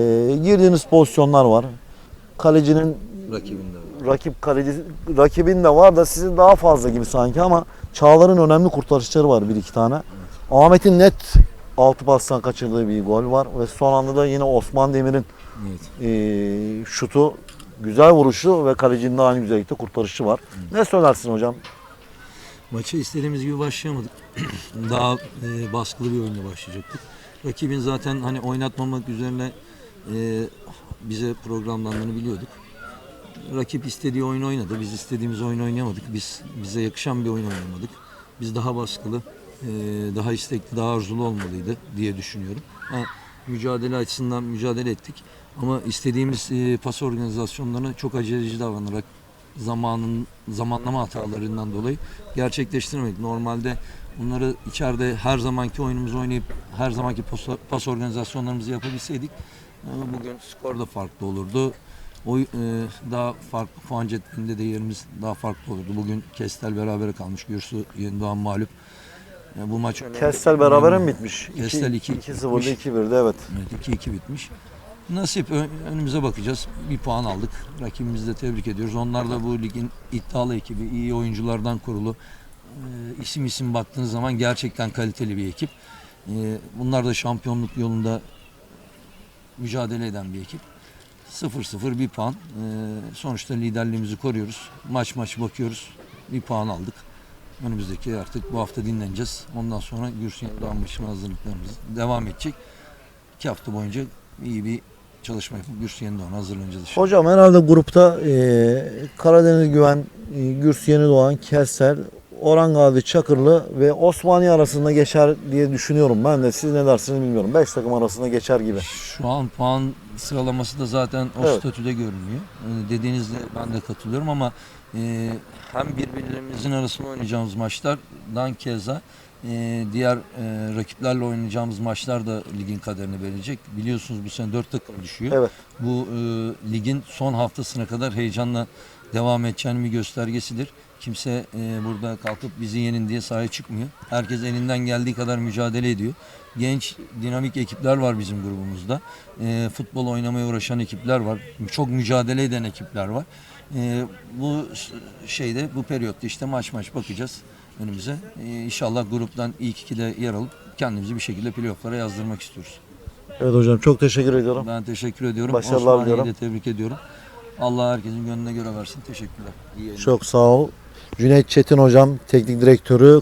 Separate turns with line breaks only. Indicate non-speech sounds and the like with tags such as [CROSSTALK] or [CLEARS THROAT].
Ee, girdiğiniz pozisyonlar var. Kalecinin
Rakibinde.
rakip kaleci rakibin de var da sizin daha fazla gibi sanki ama Çağlar'ın önemli kurtarışları var bir iki tane. Ahmet'in net altı pastan kaçırdığı bir gol var ve son anda da yine Osman Demir'in
Evet.
e, şutu güzel vuruşu ve kalecinin de aynı güzellikte kurtarışı var. Ne söylersin hocam?
Maça istediğimiz gibi başlayamadık. [CLEARS THROAT] Daha e, baskılı bir oyunla başlayacaktık. Rakibin zaten hani oynatmamak üzerine e, bize programlandığını biliyorduk. Rakip istediği oyun oynadı. Biz istediğimiz oyun oynayamadık. Biz bize yakışan bir oyun oynamadık. Biz daha baskılı, e, daha istekli, daha arzulu olmalıydı diye düşünüyorum. Ha, mücadele açısından mücadele ettik. Ama istediğimiz e, pas organizasyonlarını çok aceleci davranarak zamanın zamanlama hatalarından dolayı gerçekleştirmedik. Normalde bunları içeride her zamanki oyunumuzu oynayıp her zamanki pas, pas organizasyonlarımızı yapabilseydik e, bugün skor da farklı olurdu. O e, daha farklı puan cetvelinde de yerimiz daha farklı olurdu. Bugün Kestel berabere kalmış. Gürsü Yenidoğan mağlup. E, bu maç önemli.
Kestel berabere mi bitmiş?
Kestel 2
2-0'da 2-1'de evet.
Evet 2-2 bitmiş. Nasip önümüze bakacağız. Bir puan aldık. Rakibimizi de tebrik ediyoruz. Onlar da bu ligin iddialı ekibi, iyi oyunculardan kurulu. Ee, isim isim baktığınız zaman gerçekten kaliteli bir ekip. Ee, bunlar da şampiyonluk yolunda mücadele eden bir ekip. 0-0 bir puan. Ee, sonuçta liderliğimizi koruyoruz. Maç maç bakıyoruz. Bir puan aldık. Önümüzdeki artık bu hafta dinleneceğiz. Ondan sonra Gürsün maçına hazırlıklarımız devam edecek. İki hafta boyunca iyi bir çalışma yapıp Gürsün Doğan'a hazırlanacağız. inşallah.
Hocam herhalde grupta e, Karadeniz Güven, e, Gürs Yeni Doğan, Kessel, Orhan Gazi Çakırlı ve Osmaniye arasında geçer diye düşünüyorum ben de. Siz ne dersiniz bilmiyorum. 5 takım arasında geçer gibi.
Şu an puan sıralaması da zaten o
Evet.
statüde görünüyor. Ee, dediğinizde ben de katılıyorum ama e, hem birbirlerimizin arasında oynayacağımız maçlardan keza e, diğer e, rakiplerle oynayacağımız maçlar da ligin kaderini belirleyecek. Biliyorsunuz bu sene 4 takım düşüyor.
Evet.
Bu e, ligin son haftasına kadar heyecanla devam edeceğinin bir göstergesidir. Kimse e, burada kalkıp bizi yenin diye sahaya çıkmıyor. Herkes elinden geldiği kadar mücadele ediyor. Genç, dinamik ekipler var bizim grubumuzda. E, futbol oynamaya uğraşan ekipler var. Çok mücadele eden ekipler var. E, bu şeyde, bu periyotta işte maç maç bakacağız önümüze. E, inşallah gruptan ilk ikide yer alıp kendimizi bir şekilde playofflara yazdırmak istiyoruz.
Evet hocam çok teşekkür ediyorum.
Ben teşekkür ediyorum.
Başarılar diliyorum.
de tebrik ediyorum. Allah herkesin gönlüne göre versin. Teşekkürler. İyi yayınlar.
Çok sağ ol. Cüneyt Çetin hocam, teknik direktörü